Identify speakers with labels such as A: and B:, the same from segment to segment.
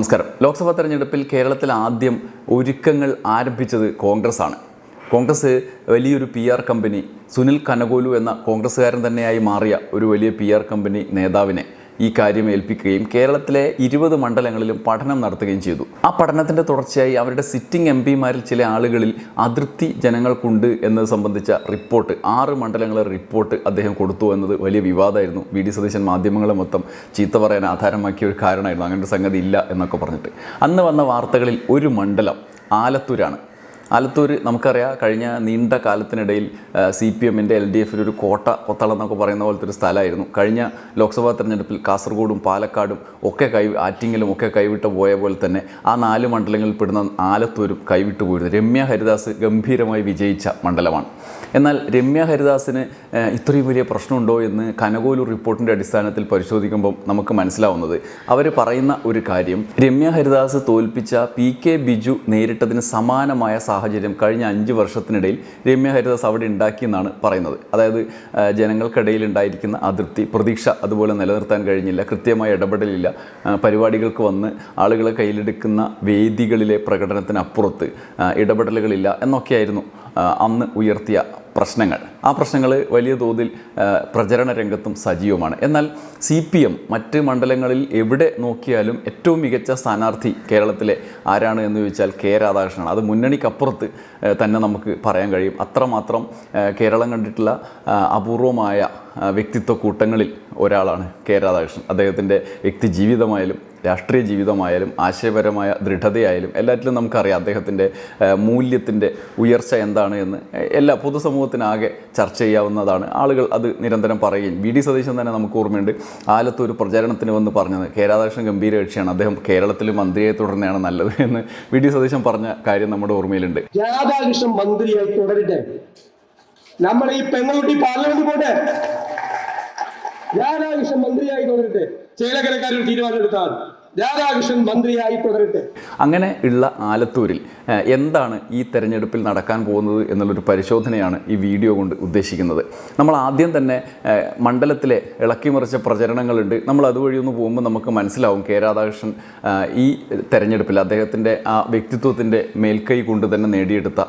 A: നമസ്കാരം. ലോക്സഭാ തെരഞ്ഞെടുപ്പിൽ കേരളത്തിൽ ആദ്യം ഒരുക്കങ്ങൾ ആരംഭിച്ചത് കോൺഗ്രസ് ആണ് കോൺഗ്രസ് വലിയൊരു P R company Sunil Kanugolu എന്ന കോൺഗ്രസ്സുകാരൻ തന്നെയായി മാറിയ ഒരു വലിയ പി ആർ കമ്പനി നേതാവിനെ. ഈ കാര്യം ഏൽപ്പിക്കുകയും കേരളത്തിലെ ഇരുപത് മണ്ഡലങ്ങളിലും പഠനം നടത്തുകയും ചെയ്തു. ആ പഠനത്തിന്റെ തുടർച്ചയായി അവരുടെ സിറ്റിംഗ് എം പിമാരിൽ ചില ആളുകളിൽ അതൃപ്തി ജനങ്ങൾക്കുണ്ട് എന്നത് സംബന്ധിച്ച റിപ്പോർട്ട് ആറ് മണ്ഡലങ്ങളെ റിപ്പോർട്ട് അദ്ദേഹം കൊടുത്തു എന്നത് വലിയ വിവാദമായിരുന്നു. വി ഡി സതീശൻ മാധ്യമങ്ങളെ മൊത്തം ചീത്ത പറയാൻ ആധാരമാക്കിയ ഒരു കാരണമായിരുന്നു. അങ്ങനെ ഒരു സംഗതി ഇല്ല എന്നൊക്കെ പറഞ്ഞിട്ട്. അന്ന് വന്ന വാർത്തകളിൽ ഒരു മണ്ഡലം ആലത്തൂരാണ്. ആലത്തൂർ നമുക്കറിയാം കഴിഞ്ഞ നീണ്ട കാലത്തിനിടയിൽ സി പി എമ്മിന്റെ എൽ ഡി എഫിൽ ഒരു കോട്ട കൊത്തളം എന്നൊക്കെ പറയുന്ന പോലത്തെ ഒരു സ്ഥലമായിരുന്നു. കഴിഞ്ഞ ലോക്സഭാ തെരഞ്ഞെടുപ്പിൽ കാസർഗോഡും പാലക്കാടും ഒക്കെ കൈ ആറ്റിങ്ങലും ഒക്കെ കൈവിട്ട് പോയ പോലെ തന്നെ ആ നാല് മണ്ഡലങ്ങളിൽ പെടുന്ന ആലത്തൂരും കൈവിട്ടു പോയിരുന്നു. രമ്യ ഹരിദാസ് ഗംഭീരമായി വിജയിച്ച മണ്ഡലമാണ്. എന്നാൽ രമ്യ ഹരിദാസിന് ഇത്രയും വലിയ പ്രശ്നമുണ്ടോ എന്ന് കനകോലൂർ റിപ്പോർട്ടിന്റെ അടിസ്ഥാനത്തിൽ പരിശോധിക്കുമ്പോൾ നമുക്ക് മനസ്സിലാവുന്നത് അവർ പറയുന്ന ഒരു കാര്യം രമ്യ ഹരിദാസ് തോൽപ്പിച്ച പി കെ ബിജു നേരിട്ടതിന് സമാനമായ സാഹചര്യം കഴിഞ്ഞ അഞ്ച് വർഷത്തിനിടയിൽ രമ്യ ഹരിദാസ് അവിടെ ഉണ്ടാക്കിയെന്നാണ് പറയുന്നത്. അതായത് ജനങ്ങൾക്കിടയിൽ ഉണ്ടായിരിക്കുന്ന അതൃപ്തി പ്രതീക്ഷ അതുപോലെ നിലനിർത്താൻ കഴിഞ്ഞില്ല കൃത്യമായ ഇടപെടലില്ല. പരിപാടികൾക്ക് വന്ന് ആളുകളെ കയ്യിലെടുക്കുന്ന വേദികളിലെ പ്രകടനത്തിനപ്പുറത്ത് ഇടപെടലുകളില്ല എന്നൊക്കെയായിരുന്നു അന്ന് ഉയർത്തിയ പ്രശ്നങ്ങൾ. ആ പ്രശ്നങ്ങൾ വലിയ തോതിൽ പ്രചരണ രംഗത്തും സജീവമാണ്. എന്നാൽ സി പി എം മറ്റ് മണ്ഡലങ്ങളിൽ എവിടെ നോക്കിയാലും ഏറ്റവും മികച്ച സ്ഥാനാർത്ഥി കേരളത്തിലെ ആരാണ് എന്ന് ചോദിച്ചാൽ കെ രാധാകൃഷ്ണൻ അത് മുന്നണിക്കപ്പുറത്ത് തന്നെ നമുക്ക് പറയാൻ കഴിയും. അത്രമാത്രം കേരളം കണ്ടിട്ടുള്ള അപൂർവമായ വ്യക്തിത്വ കൂട്ടങ്ങളിൽ ഒരാളാണ് കെ രാധാകൃഷ്ണൻ. അദ്ദേഹത്തിന്റെ വ്യക്തി ജീവിതമായാലും രാഷ്ട്രീയ ജീവിതമായാലും ആശയപരമായ ദൃഢതയായാലും എല്ലാറ്റിലും നമുക്കറിയാം അദ്ദേഹത്തിന്റെ മൂല്യത്തിന്റെ ഉയർച്ച എന്താണ് എന്ന്. എല്ലാ പൊതുസമൂഹത്തിനാകെ ചർച്ച ചെയ്യാവുന്നതാണ്. ആളുകൾ അത് നിരന്തരം പറയുകയും വി. ഡി. സതീശൻ തന്നെ നമുക്ക് ഓർമ്മയുണ്ട്. ആലത്തൂർ പ്രചാരണത്തിന് വന്ന് പറഞ്ഞത് കെ രാധാകൃഷ്ണൻ ഗംഭീര കക്ഷിയാണ്. അദ്ദേഹം കേരളത്തിൽ മന്ത്രിയെ തുടരുന്നതാണ് നല്ലത് എന്ന് വി. ഡി. സതീശൻ പറഞ്ഞ കാര്യം നമ്മുടെ ഓർമ്മയിലുണ്ട്.
B: രാധാകൃഷ്ണൻ മന്ത്രിയായി തുടരട്ടെ. നമ്മൾ ഈ പെങ്ങളുട്ടി പാർലമെന്റ് പോട്ടെ. രാധാകൃഷ്ണൻ മന്ത്രിയായി തുടരട്ടെ. ചേലകരക്കാരിൽ തീരുമാനമെടുത്താൽ രാധാകൃഷ്ണൻ മന്ത്രിയായി തുടരട്ടെ.
A: അങ്ങനെ ഉള്ള ആലത്തൂരിൽ എന്താണ് ഈ തെരഞ്ഞെടുപ്പിൽ നടക്കാൻ പോകുന്നത് എന്നുള്ളൊരു പരിശോധനയാണ് ഈ വീഡിയോ കൊണ്ട് ഉദ്ദേശിക്കുന്നത്. നമ്മൾ ആദ്യം തന്നെ മണ്ഡലത്തിലെ ഇളക്കിമറിച്ച പ്രചരണങ്ങളുണ്ട്. നമ്മൾ അതുവഴി ഒന്ന് പോകുമ്പോൾ നമുക്ക് മനസ്സിലാവും കെ രാധാകൃഷ്ണൻ ഈ തെരഞ്ഞെടുപ്പിൽ അദ്ദേഹത്തിന്റെ ആ വ്യക്തിത്വത്തിന്റെ മേൽക്കൈ കൊണ്ട് തന്നെ നേടിയെടുത്ത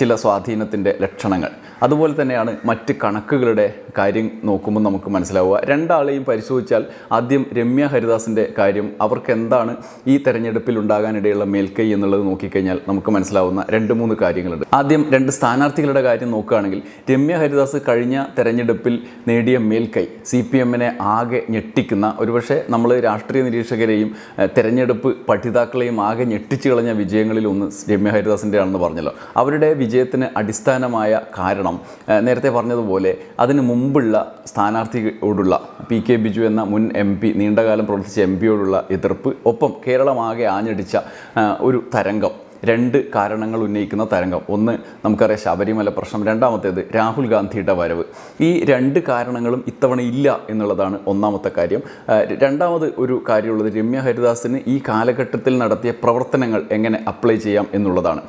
A: ചില സ്വാധീനത്തിന്റെ ലക്ഷണങ്ങൾ. അതുപോലെ തന്നെയാണ് മറ്റ് കണക്കുകളുടെ കാര്യം നോക്കുമ്പോൾ നമുക്ക് മനസ്സിലാവുക. രണ്ടാളെയും പരിശോധിച്ചാൽ ആദ്യം രമ്യ ഹരിദാസിന്റെ കാര്യം അവർക്ക് എന്താണ് ഈ തെരഞ്ഞെടുപ്പിൽ ഉണ്ടാകാനിടയുള്ള മേൽക്കൈ എന്നുള്ളത് നോക്കിക്കഴിഞ്ഞാൽ നമുക്ക് മനസ്സിലാവുന്ന രണ്ട് മൂന്ന് കാര്യങ്ങളുണ്ട്. ആദ്യം രണ്ട് സ്ഥാനാർത്ഥികളുടെ കാര്യം നോക്കുകയാണെങ്കിൽ രമ്യ ഹരിദാസ് കഴിഞ്ഞ തെരഞ്ഞെടുപ്പിൽ നേടിയ മേൽക്കൈ സി പി എമ്മിനെ ആകെ ഞെട്ടിക്കുന്ന ഒരുപക്ഷെ നമ്മൾ രാഷ്ട്രീയ നിരീക്ഷകരെയും തെരഞ്ഞെടുപ്പ് പഠിതാക്കളെയും ആകെ ഞെട്ടിച്ചു കളഞ്ഞ വിജയങ്ങളിൽ ഒന്ന് രമ്യ ഹരിദാസിന്റെ ആണെന്ന് പറഞ്ഞല്ലോ. അവരുടെ വിജയത്തിന് അടിസ്ഥാനമായ കാരണം ഏഹ്, നേരത്തെ പറഞ്ഞതുപോലെ അതിന് മുമ്പുള്ള സ്ഥാനാർത്ഥിയോടുള്ള പി കെ ബിജു എന്ന മുൻ എം പി നീണ്ടകാലം പ്രവർത്തിച്ച എം പിയോടുള്ള എതിർപ്പ് ഒപ്പം കേരളമാകെ ആഞ്ഞടിച്ച ഒരു തരംഗം. രണ്ട് കാരണങ്ങൾ ഉന്നയിക്കുന്ന തരംഗം. ഒന്ന് നമുക്കറിയാം ശബരിമല പ്രശ്നം രണ്ടാമത്തേത് രാഹുൽ ഗാന്ധിയുടെ വരവ്. ഈ രണ്ട് കാരണങ്ങളും ഇത്തവണ ഇല്ല എന്നുള്ളതാണ് ഒന്നാമത്തെ കാര്യം. രണ്ടാമത് ഒരു കാര്യമുള്ളത് രമ്യ ഹരിദാസിന് ഈ കാലഘട്ടത്തിൽ നടത്തിയ പ്രവർത്തനങ്ങൾ എങ്ങനെ അപ്ലൈ ചെയ്യാം എന്നുള്ളതാണ്.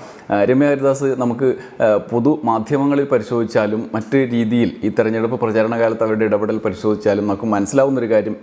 A: രമ്യ ഹരിദാസ് നമുക്ക് പൊതുമാധ്യമങ്ങളിൽ പൊതു മാധ്യമങ്ങളിൽ പരിശോധിച്ചാലും മറ്റ് രീതിയിൽ ഈ തെരഞ്ഞെടുപ്പ് പ്രചാരണ കാലത്ത് അവരുടെ ഇടപെടൽ പരിശോധിച്ചാലും നമുക്ക് മനസ്സിലാവുന്ന ഒരു കാര്യം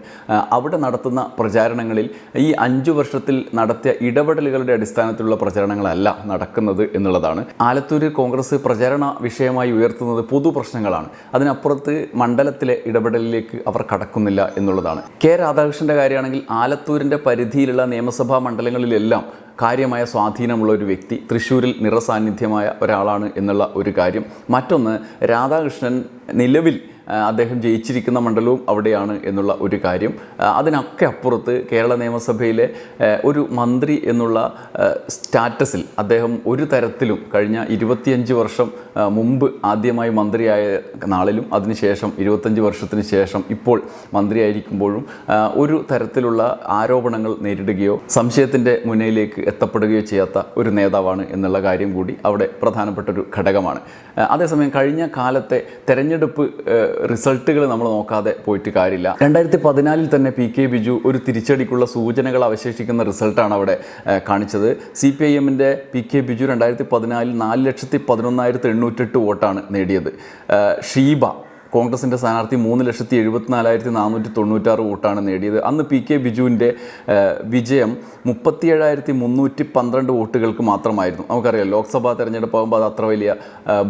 A: അവിടെ നടത്തുന്ന പ്രചാരണങ്ങളിൽ ഈ അഞ്ചു വർഷത്തിൽ നടത്തിയ ഇടപെടലുകളുടെ അടിസ്ഥാനത്തിലുള്ള പ്രചരണങ്ങളല്ല നടക്കുന്നത് എന്നുള്ളതാണ്. ആലത്തൂർ കോൺഗ്രസ് പ്രചരണ വിഷയമായി ഉയർത്തുന്നത് പൊതു പ്രശ്നങ്ങളാണ്. അതിനപ്പുറത്ത് മണ്ഡലത്തിലെ ഇടപെടലിലേക്ക് അവർ കടക്കുന്നില്ല എന്നുള്ളതാണ്. കെ രാധാകൃഷ്ണന്റെ കാര്യമാണെങ്കിൽ ആലത്തൂരിന്റെ പരിധിയിലുള്ള നിയമസഭാ മണ്ഡലങ്ങളിലെല്ലാം കാര്യമായ സ്വാധീനമുള്ള ഒരു വ്യക്തി തൃശ്ശൂരിൽ നിറസാന്നിധ്യമായ ഒരാളാണ് എന്നുള്ള ഒരു കാര്യം. മറ്റൊന്ന് രാധാകൃഷ്ണൻ നിലവിൽ അദ്ദേഹം ജയിച്ചിരിക്കുന്ന മണ്ഡലവും അവിടെയാണ് എന്നുള്ള ഒരു കാര്യം. അതിനൊക്കെ അപ്പുറത്ത് കേരള നിയമസഭയിലെ ഒരു മന്ത്രി എന്നുള്ള സ്റ്റാറ്റസിൽ അദ്ദേഹം ഒരു തരത്തിലും കഴിഞ്ഞ ഇരുപത്തിയഞ്ച് വർഷം മുമ്പ് ആദ്യമായി മന്ത്രിയായ നാളിലും അതിനുശേഷം ഇരുപത്തഞ്ച് വർഷത്തിന് ശേഷം ഇപ്പോൾ മന്ത്രിയായിരിക്കുമ്പോഴും ഒരു തരത്തിലുള്ള ആരോപണങ്ങൾ നേരിടുകയോ സംശയത്തിന്റെ മുന്നിലേക്ക് എത്തപ്പെടുകയോ ചെയ്യാത്ത ഒരു നേതാവാണ് എന്നുള്ള കാര്യം കൂടി അവിടെ പ്രധാനപ്പെട്ട ഒരു ഘടകമാണ്. അതേസമയം കഴിഞ്ഞ കാലത്തെ തെരഞ്ഞെടുപ്പ് റിസൾട്ടുകൾ നമ്മൾ നോക്കാതെ പോയിട്ട് കാര്യമില്ല. രണ്ടായിരത്തി പതിനാലിൽ തന്നെ പി കെ ബിജു ഒരു തിരിച്ചടിക്കുള്ള സൂചനകൾ അവശേഷിക്കുന്ന റിസൾട്ടാണ് അവിടെ കാണിച്ചത്. സി പി ഐ എമ്മിന്റെ പി കെ ബിജു രണ്ടായിരത്തി പതിനാലിൽ നാല് ലക്ഷത്തി പതിനൊന്നായിരത്തി എണ്ണൂറ്റെട്ട് വോട്ടാണ് നേടിയത്. ഷീബ കോൺഗ്രസിന്റെ സ്ഥാനാർത്ഥി മൂന്ന് ലക്ഷത്തി എഴുപത്തിനാലായിരത്തി നാനൂറ്റി തൊണ്ണൂറ്റാറ് വോട്ടാണ് നേടിയത്. അന്ന് പി കെ ബിജുവിന്റെ വിജയം മുപ്പത്തി ഏഴായിരത്തി മുന്നൂറ്റി പന്ത്രണ്ട് വോട്ടുകൾക്ക് മാത്രമായിരുന്നു. നമുക്കറിയാം ലോക്സഭാ തെരഞ്ഞെടുപ്പാകുമ്പോൾ അത് അത്ര വലിയ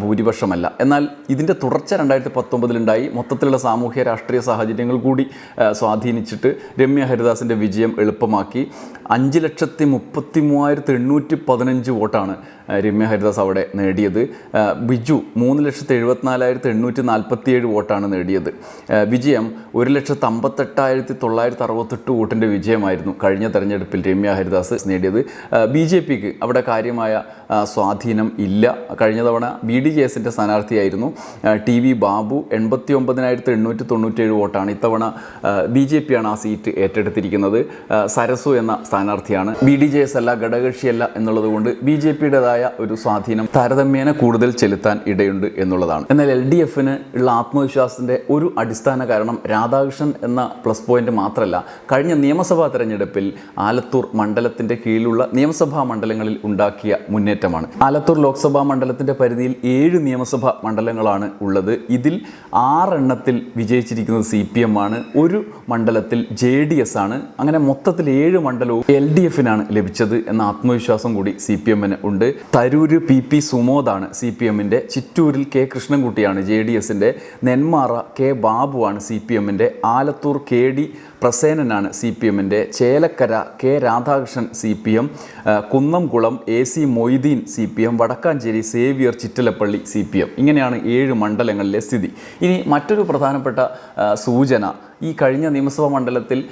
A: ഭൂരിപക്ഷമല്ല. എന്നാൽ ഇതിന്റെ തുടർച്ച രണ്ടായിരത്തി പത്തൊമ്പതിലുണ്ടായി മൊത്തത്തിലുള്ള സാമൂഹ്യ രാഷ്ട്രീയ സാഹചര്യങ്ങൾ കൂടി സ്വാധീനിച്ചിട്ട് രമ്യ ഹരിദാസിന്റെ വിജയം എളുപ്പമാക്കി. അഞ്ച് ലക്ഷത്തി മുപ്പത്തി മൂവായിരത്തി എണ്ണൂറ്റി പതിനഞ്ച് വോട്ടാണ് രമ്യ ഹരിദാസ് അവിടെ നേടിയത്. ബിജു മൂന്ന് ലക്ഷത്തി എഴുപത്തിനാലായിരത്തി എണ്ണൂറ്റി നാൽപ്പത്തിയേഴ് വോട്ടാണ് നേടിയത്. വിജയം ഒരു ലക്ഷത്തി അമ്പത്തെട്ടായിരത്തി തൊള്ളായിരത്തി അറുപത്തെട്ട് വോട്ടിന്റെ വിജയമായിരുന്നു കഴിഞ്ഞ തെരഞ്ഞെടുപ്പിൽ രമ്യ ഹരിദാസ് നേടിയത്. ബി ജെ പിക്ക് അവിടെ കാര്യമായ സ്വാധീനം ഇല്ല. കഴിഞ്ഞ തവണ ബി ഡി ജെ എസിന്റെ സ്ഥാനാർത്ഥിയായിരുന്നു. ടി വി ബാബു എൺപത്തി ഒമ്പതിനായിരത്തി എണ്ണൂറ്റി തൊണ്ണൂറ്റേഴ് വോട്ടാണ്. ഇത്തവണ ബി ജെ പി ആണ് ആ സീറ്റ് ഏറ്റെടുത്തിരിക്കുന്നത്. സരസു എന്ന സ്ഥാനാർത്ഥിയാണ്. ബി ഡി ജെ എസ് അല്ല ഘടകകക്ഷിയല്ല എന്നുള്ളത് കൊണ്ട് ബി ജെ പിയുടേതായ ഒരു സ്വാധീനം താരതമ്യേന കൂടുതൽ ചെലുത്താൻ ഇടയുണ്ട് എന്നുള്ളതാണ്. എന്നാൽ എൽ ഡി എഫിന് ഉള്ള ആത്മവിശ്വാസത്തിന്റെ ഒരു അടിസ്ഥാന കാരണം രാധാകൃഷ്ണൻ എന്ന പ്ലസ് പോയിന്റ് മാത്രമല്ല കഴിഞ്ഞ നിയമസഭാ തെരഞ്ഞെടുപ്പിൽ ആലത്തൂർ മണ്ഡലത്തിന്റെ കീഴിലുള്ള നിയമസഭാ മണ്ഡലങ്ങളിൽ ഉണ്ടാക്കിയ മുന്നേറ്റമാണ്. ആലത്തൂർ ലോക്സഭാ മണ്ഡലത്തിന്റെ പരിധിയിൽ ഏഴ് നിയമസഭാ മണ്ഡലങ്ങളാണ് ഉള്ളത്. ഇതിൽ ആറെണ്ണത്തിൽ വിജയിച്ചിരിക്കുന്നത് സി പി എം ആണ്. ഒരു മണ്ഡലത്തിൽ ജെ ഡി എസ് ആണ്. അങ്ങനെ മൊത്തത്തിൽ ഏഴ് മണ്ഡലവും എൽ ഡി എഫിനാണ് ലഭിച്ചത് എന്ന ആത്മവിശ്വാസം കൂടി സി പി എമ്മിന് ഉണ്ട്. തരൂര് പി പി സുമോദാണ് സി പി എമ്മിന്റെ ചിറ്റൂരിൽ കെ കൃഷ്ണൻകുട്ടിയാണ് ജെ ഡി എസിന്റെ നെന്മാറ കെ ബാബുവാണ് സി പി എമ്മിന്റെ ആലത്തൂർ കെ ഡി പ്രസേനനാണ് സി പി എമ്മിന്റെ Chelakkara K Radhakrishnan C P M Kunnamkulam A C Moideen C P M Vadakkanchery Xavier Chittilappilly C P M. ഇങ്ങനെയാണ് ഏഴ് മണ്ഡലങ്ങളിലെ സ്ഥിതി. ഇനി മറ്റൊരു പ്രധാനപ്പെട്ട സൂചന ഈ കഴിഞ്ഞ നിയമസഭാ മണ്ഡലത്തിൽ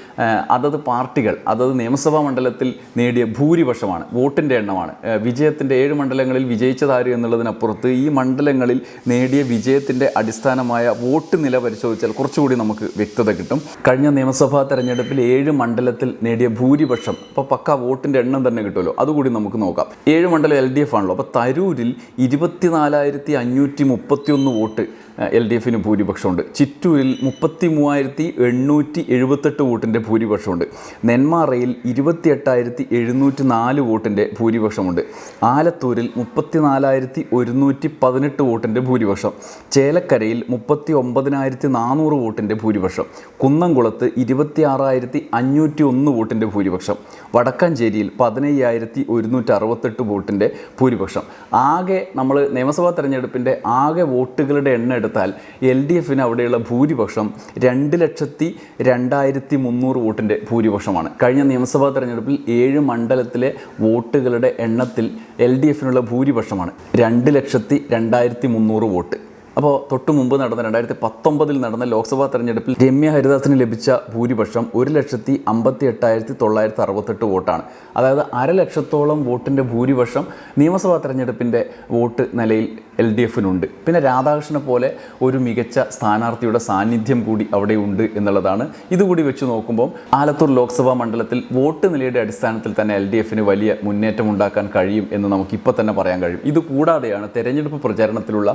A: അതത് പാർട്ടികൾ അതത് നിയമസഭാ മണ്ഡലത്തിൽ നേടിയ ഭൂരിപക്ഷമാണ് വോട്ടിന്റെ എണ്ണമാണ്. വിജയത്തിന്റെ ഏഴ് മണ്ഡലങ്ങളിൽ വിജയിച്ചതാര് എന്നുള്ളതിനപ്പുറത്ത് ഈ മണ്ഡലങ്ങളിൽ നേടിയ വിജയത്തിന്റെ അടിസ്ഥാനമായ വോട്ട് നില പരിശോധിച്ചാൽ കുറച്ചുകൂടി നമുക്ക് വ്യക്തത കിട്ടും. കഴിഞ്ഞ നിയമസഭാ തെരഞ്ഞെടുപ്പിൽ ഏഴ് മണ്ഡലത്തിൽ നേടിയ ഭൂരിപക്ഷം അപ്പോൾ പക്ക വോട്ടിന്റെ എണ്ണം തന്നെ കിട്ടുമല്ലോ. അതുകൂടി നമുക്ക് നോക്കാം. ഏഴ് മണ്ഡലം എൽ ഡി എഫ് ആണല്ലോ അപ്പോൾ തരൂരിൽ ഇരുപത്തിനാലായിരത്തി അഞ്ഞൂറ്റി മുപ്പത്തിയൊന്ന് വോട്ട് എൽ ഡി എഫിന് ഭൂരിപക്ഷമുണ്ട്. ചിറ്റൂരിൽ മുപ്പത്തി മൂവായിരത്തി എണ്ണൂറ്റി എഴുപത്തെട്ട് വോട്ടിന്റെ ഭൂരിപക്ഷമുണ്ട്. നെന്മാറയിൽ ഇരുപത്തി എട്ടായിരത്തി എഴുന്നൂറ്റി നാല് വോട്ടിന്റെ ഭൂരിപക്ഷമുണ്ട്. ആലത്തൂരിൽ മുപ്പത്തി നാലായിരത്തി ഒരുന്നൂറ്റി പതിനെട്ട് വോട്ടിന്റെ ഭൂരിപക്ഷം. ചേലക്കരയിൽ മുപ്പത്തി ഒമ്പതിനായിരത്തി നാനൂറ് വോട്ടിന്റെ ഭൂരിപക്ഷം. കുന്നംകുളത്ത് ഇരുപത്തി ആറായിരത്തി അഞ്ഞൂറ്റി ഒന്ന് വോട്ടിന്റെ ഭൂരിപക്ഷം. വടക്കാഞ്ചേരിയിൽ പതിനയ്യായിരത്തി ഒരുന്നൂറ്റി അറുപത്തെട്ട് വോട്ടിന്റെ ഭൂരിപക്ഷം. ആകെ നമ്മൾ നിയമസഭാ തെരഞ്ഞെടുപ്പിന്റെ ആകെ വോട്ടുകളുടെ എണ്ണം എടുത്താൽ എൽ ഡി എഫിന് അവിടെയുള്ള ഭൂരിപക്ഷം രണ്ട് ലക്ഷത്തി രണ്ടായിരത്തി മുന്നൂറ് വോട്ടിന്റെ ഭൂരിപക്ഷമാണ്. കഴിഞ്ഞ നിയമസഭാ തെരഞ്ഞെടുപ്പിൽ ഏഴ് മണ്ഡലത്തിലെ വോട്ടുകളുടെ എണ്ണത്തിൽ എൽ ഡി എഫിനുള്ള ഭൂരിപക്ഷമാണ്. രണ്ട് ലക്ഷത്തി രണ്ടായിരത്തി മുന്നൂറ് വോട്ട്. അപ്പോൾ തൊട്ടു മുമ്പ് നടന്ന രണ്ടായിരത്തി പത്തൊമ്പതിൽ നടന്ന ലോക്സഭാ തെരഞ്ഞെടുപ്പിൽ രമ്യ ഹരിദാസിന് ലഭിച്ച ഭൂരിപക്ഷം ഒരു ലക്ഷത്തി അമ്പത്തി എട്ടായിരത്തി തൊള്ളായിരത്തി അറുപത്തെട്ട് വോട്ടാണ്. അതായത് അര ലക്ഷത്തോളം വോട്ടിന്റെ ഭൂരിപക്ഷം നിയമസഭാ തെരഞ്ഞെടുപ്പിന്റെ വോട്ട് നിലയിൽ എൽ ഡി എഫിനുണ്ട്. പിന്നെ രാധാകൃഷ്ണനെ പോലെ ഒരു മികച്ച സ്ഥാനാർത്ഥിയുടെ സാന്നിധ്യം കൂടി അവിടെ ഉണ്ട് എന്നുള്ളതാണ്. ഇതുകൂടി വെച്ച് നോക്കുമ്പോൾ ആലത്തൂർ ലോക്സഭാ മണ്ഡലത്തിൽ വോട്ട് നിലയുടെ അടിസ്ഥാനത്തിൽ തന്നെ എൽ ഡി എഫിന് വലിയ മുന്നേറ്റം ഉണ്ടാക്കാൻ കഴിയും എന്ന് നമുക്കിപ്പോൾ തന്നെ പറയാൻ കഴിയും. ഇത് കൂടാതെയാണ് തെരഞ്ഞെടുപ്പ് പ്രചാരണത്തിലുള്ള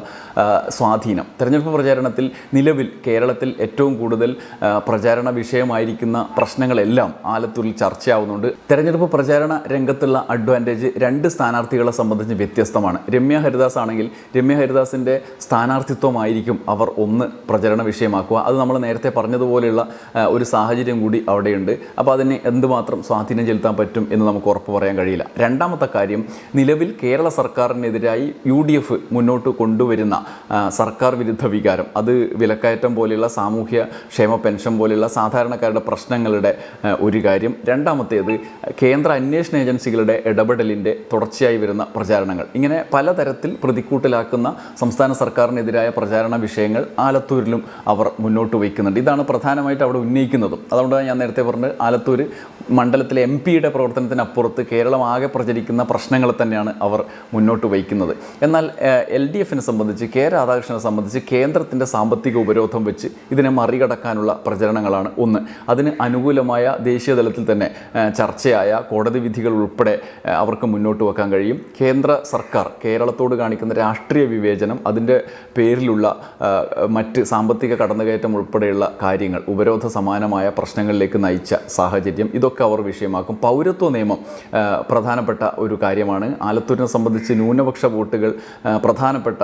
A: സ്വാധീനം. തെരഞ്ഞെടുപ്പ് പ്രചാരണത്തിൽ നിലവിൽ കേരളത്തിൽ ഏറ്റവും കൂടുതൽ പ്രചാരണ വിഷയമായിരിക്കുന്ന പ്രശ്നങ്ങളെല്ലാം ആലത്തൂരിൽ ചർച്ചയാവുന്നുണ്ട്. തെരഞ്ഞെടുപ്പ് പ്രചാരണ രംഗത്തുള്ള അഡ്വാന്റേജ് രണ്ട് സ്ഥാനാർത്ഥികളെ സംബന്ധിച്ച് വ്യത്യസ്തമാണ്. രമ്യ ഹരിദാസ് ആണെങ്കിൽ രമ്യ ഹരിദാസിന്റെ സ്ഥാനാർത്ഥിത്വമായിരിക്കും അവർ ഒന്ന് പ്രചരണ വിഷയമാക്കുക. അത് നമ്മൾ നേരത്തെ പറഞ്ഞതുപോലെയുള്ള ഒരു സാഹചര്യം കൂടി അവിടെയുണ്ട്. അപ്പോൾ അതിനെ എന്തുമാത്രം സ്വാധീനം ചെലുത്താൻ പറ്റും എന്ന് നമുക്ക് ഉറപ്പ് പറയാൻ കഴിയില്ല. രണ്ടാമത്തെ കാര്യം നിലവിൽ കേരള സർക്കാരിനെതിരായി യു ഡി എഫ് മുന്നോട്ട് കൊണ്ടുവരുന്ന സർക്കാർ വിരുദ്ധ വികാരം അത് വിലക്കയറ്റം പോലെയുള്ള സാമൂഹ്യ ക്ഷേമ പെൻഷൻ പോലെയുള്ള സാധാരണക്കാരുടെ പ്രശ്നങ്ങളുടെ ഒരു കാര്യം. രണ്ടാമത്തേത് കേന്ദ്ര അന്വേഷണ ഏജൻസികളുടെ ഇടപെടലിന്റെ തുടർച്ചയായി വരുന്ന പ്രചാരണങ്ങൾ. ഇങ്ങനെ പലതരത്തിൽ പ്രതിക്കൂട്ടിലാക്കുന്ന സംസ്ഥാന സർക്കാരിനെതിരായ പ്രചാരണ വിഷയങ്ങൾ ആലത്തൂരിലും അവർ മുന്നോട്ട് വയ്ക്കുന്നുണ്ട്. ഇതാണ് പ്രധാനമായിട്ട് അവിടെ ഉന്നയിക്കുന്നതും. അതുകൊണ്ടാണ് ഞാൻ നേരത്തെ പറഞ്ഞത് ആലത്തൂർ മണ്ഡലത്തിലെ എം പിയുടെ പ്രവർത്തനത്തിനപ്പുറത്ത് കേരളം ആകെ പ്രചരിക്കുന്ന പ്രശ്നങ്ങൾ തന്നെയാണ് അവർ മുന്നോട്ട് വയ്ക്കുന്നത്. എന്നാൽ എൽ ഡി എഫിനെ സംബന്ധിച്ച് കെ രാധാകൃഷ്ണനെ സംബന്ധിച്ച് കേന്ദ്രത്തിന്റെ സാമ്പത്തിക ഉപരോധം വെച്ച് ഇതിനെ മറികടക്കാനുള്ള പ്രചരണങ്ങളാണ് ഒന്ന്. അതിന് അനുകൂലമായ ദേശീയ തലത്തിൽ തന്നെ ചർച്ചയായ കോടതി വിധികൾ ഉൾപ്പെടെ അവർക്ക് മുന്നോട്ട് വെക്കാൻ കഴിയും. കേന്ദ്ര സർക്കാർ കേരളത്തോട് കാണിക്കുന്ന രാഷ്ട്രീയ രാഷ്ട്രീയ വിവേചനം അതിന്റെ പേരിലുള്ള മറ്റ് സാമ്പത്തിക കടന്നുകയറ്റം ഉൾപ്പെടെയുള്ള കാര്യങ്ങൾ ഉപരോധ സമാനമായ പ്രശ്നങ്ങളിലേക്ക് നയിച്ച സാഹചര്യം ഇതൊക്കെ അവർ വിഷയമാക്കും. പൗരത്വ നിയമം പ്രധാനപ്പെട്ട ഒരു കാര്യമാണ്. ആലത്തൂരിനെ സംബന്ധിച്ച് ന്യൂനപക്ഷ വോട്ടുകൾ പ്രധാനപ്പെട്ട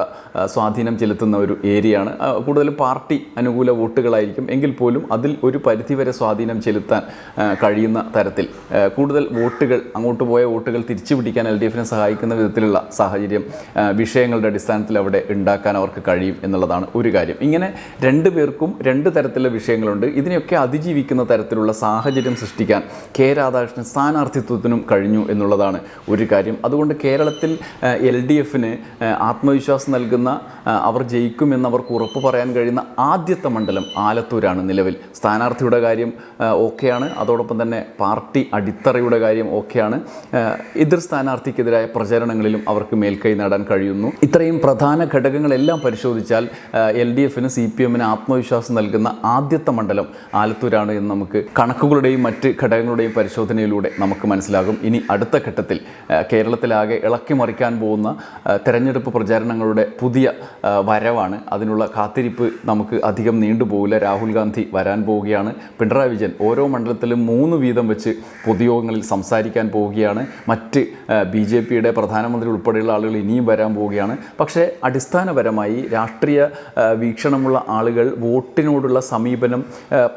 A: സ്വാധീനം ചെലുത്തുന്ന ഒരു ഏരിയയാണ്. കൂടുതലും പാർട്ടി അനുകൂല വോട്ടുകളായിരിക്കും. എങ്കിൽ പോലും അതിൽ ഒരു പരിധിവരെ സ്വാധീനം ചെലുത്താൻ കഴിയുന്ന തരത്തിൽ കൂടുതൽ വോട്ടുകൾ അങ്ങോട്ട് പോയ വോട്ടുകൾ തിരിച്ചു പിടിക്കാൻ എൽ ഡി എഫിനെ സഹായിക്കുന്ന വിധത്തിലുള്ള സാഹചര്യം വിഷയങ്ങളുടെ അടിസ്ഥാനത്തിൽ അവിടെ ഉണ്ടാക്കാൻ അവർക്ക് കഴിയും എന്നുള്ളതാണ് ഒരു കാര്യം. ഇങ്ങനെ രണ്ട് പേർക്കും രണ്ട് തരത്തിലുള്ള വിഷയങ്ങളുണ്ട്. ഇതിനെയൊക്കെ അതിജീവിക്കുന്ന തരത്തിലുള്ള സാഹചര്യം സൃഷ്ടിക്കാൻ കെ രാധാകൃഷ്ണൻ സ്ഥാനാർത്ഥിത്വത്തിനും കഴിഞ്ഞു എന്നുള്ളതാണ് ഒരു കാര്യം. അതുകൊണ്ട് കേരളത്തിൽ എൽ ഡി എഫിന് ആത്മവിശ്വാസം നൽകുന്ന അവർ ജയിക്കുമെന്ന് അവർക്ക് ഉറപ്പ് പറയാൻ കഴിയുന്ന ആദ്യത്തെ മണ്ഡലം ആലത്തൂരാണ് നിലവിൽ. സ്ഥാനാർത്ഥിയുടെ കാര്യം ഓക്കെയാണ്. അതോടൊപ്പം തന്നെ പാർട്ടി അടിത്തറയുടെ കാര്യം ഓക്കെയാണ്. എതിർ സ്ഥാനാർത്ഥിക്കെതിരായ പ്രചരണങ്ങളിലും അവർക്ക് മേൽക്കൈ നേടാൻ കഴിയുന്നു. ഇത്രയും പ്രധാന ഘടകങ്ങളെല്ലാം പരിശോധിച്ചാൽ എൽ ഡി എഫിന് സി പി എമ്മിന് ആത്മവിശ്വാസം നൽകുന്ന ആദ്യത്തെ മണ്ഡലം ആലത്തൂരാണ് എന്ന് നമുക്ക് കണക്കുകളുടെയും മറ്റ് ഘടകങ്ങളുടെയും പരിശോധനയിലൂടെ നമുക്ക് മനസ്സിലാകും. ഇനി അടുത്ത ഘട്ടത്തിൽ കേരളത്തിലാകെ ഇളക്കി മറിക്കാൻ പോകുന്ന തെരഞ്ഞെടുപ്പ് പ്രചാരണങ്ങളുടെ പുതിയ വരവാണ്. അതിനുള്ള കാത്തിരിപ്പ് നമുക്ക് അധികം നീണ്ടുപോകില്ല രാഹുൽ ഗാന്ധി വരാൻ പോവുകയാണ്. പിണറായി വിജയൻ ഓരോ മണ്ഡലത്തിലും മൂന്ന് വീതം വെച്ച് പൊതുയോഗങ്ങളിൽ സംസാരിക്കാൻ പോവുകയാണ്. മറ്റ് ബി ജെ പിയുടെ പ്രധാനമന്ത്രി ഉൾപ്പെടെയുള്ള ആളുകൾ ഇനിയും വരാൻ പോവുകയാണ്. പക്ഷേ അടിസ്ഥാനപരമായി രാഷ്ട്രീയ വീക്ഷണമുള്ള ആളുകൾ വോട്ടിനോടുള്ള സമീപനം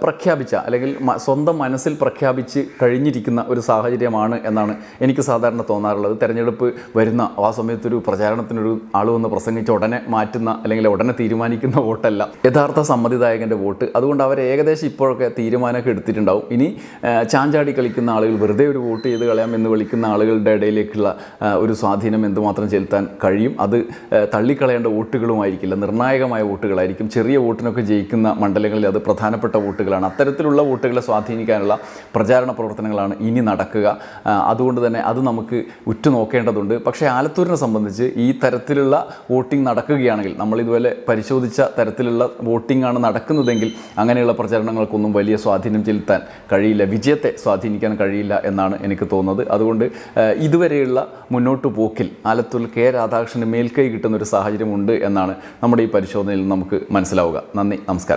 A: പ്രഖ്യാപിച്ച അല്ലെങ്കിൽ സ്വന്തം മനസ്സിൽ പ്രഖ്യാപിച്ച് കഴിഞ്ഞിരിക്കുന്ന ഒരു സാഹചര്യമാണ് എന്നാണ് എനിക്ക് സാധാരണ തോന്നാറുള്ളത്. തെരഞ്ഞെടുപ്പ് വരുന്ന ആ സമയത്തൊരു പ്രചാരണത്തിനൊരു ആൾ വന്ന് പ്രസംഗിച്ച് ഉടനെ മാറ്റുന്ന അല്ലെങ്കിൽ ഉടനെ തീരുമാനിക്കുന്ന വോട്ടല്ല. യഥാർത്ഥ സമ്മതിദായകന്റെ വോട്ട്. അതുകൊണ്ട് അവർ ഏകദേശം ഇപ്പോഴൊക്കെ തീരുമാനമൊക്കെ എടുത്തിട്ടുണ്ടാവും. ഇനി ചാഞ്ചാടി കളിക്കുന്ന ആളുകൾ വെറുതെ ഒരു വോട്ട് ചെയ്ത് കളയാം എന്ന് വിളിക്കുന്ന ആളുകളുടെ ഇടയിലേക്കുള്ള ഒരു സ്വാധീനം എന്തുമാത്രം ചെലുത്താൻ കഴിയും? അത് തള്ളിക്കളയേണ്ട വോട്ടുകളുമായിരിക്കില്ല നിർണായകമായ വോട്ടുകളായിരിക്കും. ചെറിയ വോട്ടിനൊക്കെ ജയിക്കുന്ന മണ്ഡലങ്ങളിൽ അത് പ്രധാനപ്പെട്ട വോട്ടുകളാണ്. അത്തരത്തിലുള്ള വോട്ടുകളെ സ്വാധീനിക്കാനുള്ള പ്രചാരണ പ്രവർത്തനങ്ങളാണ് ഇനി നടക്കുക. അതുകൊണ്ട് തന്നെ അത് നമുക്ക് ഉറ്റുനോക്കേണ്ടതുണ്ട്. പക്ഷേ ആലത്തൂരിനെ സംബന്ധിച്ച് ഈ തരത്തിലുള്ള വോട്ടിംഗ് നടക്കുകയാണെങ്കിൽ നമ്മൾ ഇതുപോലെ പരിശോധിച്ച തരത്തിലുള്ള വോട്ടിംഗ് ആണ് നടക്കുന്നതെങ്കിൽ അങ്ങനെയുള്ള പ്രചരണങ്ങൾക്കൊന്നും വലിയ സ്വാധീനം ചെലുത്താൻ കഴിയില്ല. വിജയത്തെ സ്വാധീനിക്കാൻ കഴിയില്ല എന്നാണ് എനിക്ക് തോന്നുന്നത്. അതുകൊണ്ട് ഇതുവരെയുള്ള മുന്നോട്ട് പോക്കിൽ ആലത്തൂരിൽ കെ രാധാകൃഷ്ണന് മേൽക്കൈ കിട്ടുന്ന ഒരു സാഹചര്യമുണ്ട് എന്നാണ് നമ്മുടെ ഈ പരിശോധനയിൽ നമുക്ക് മനസ്സിലാവുക. നന്ദി നമസ്കാരം.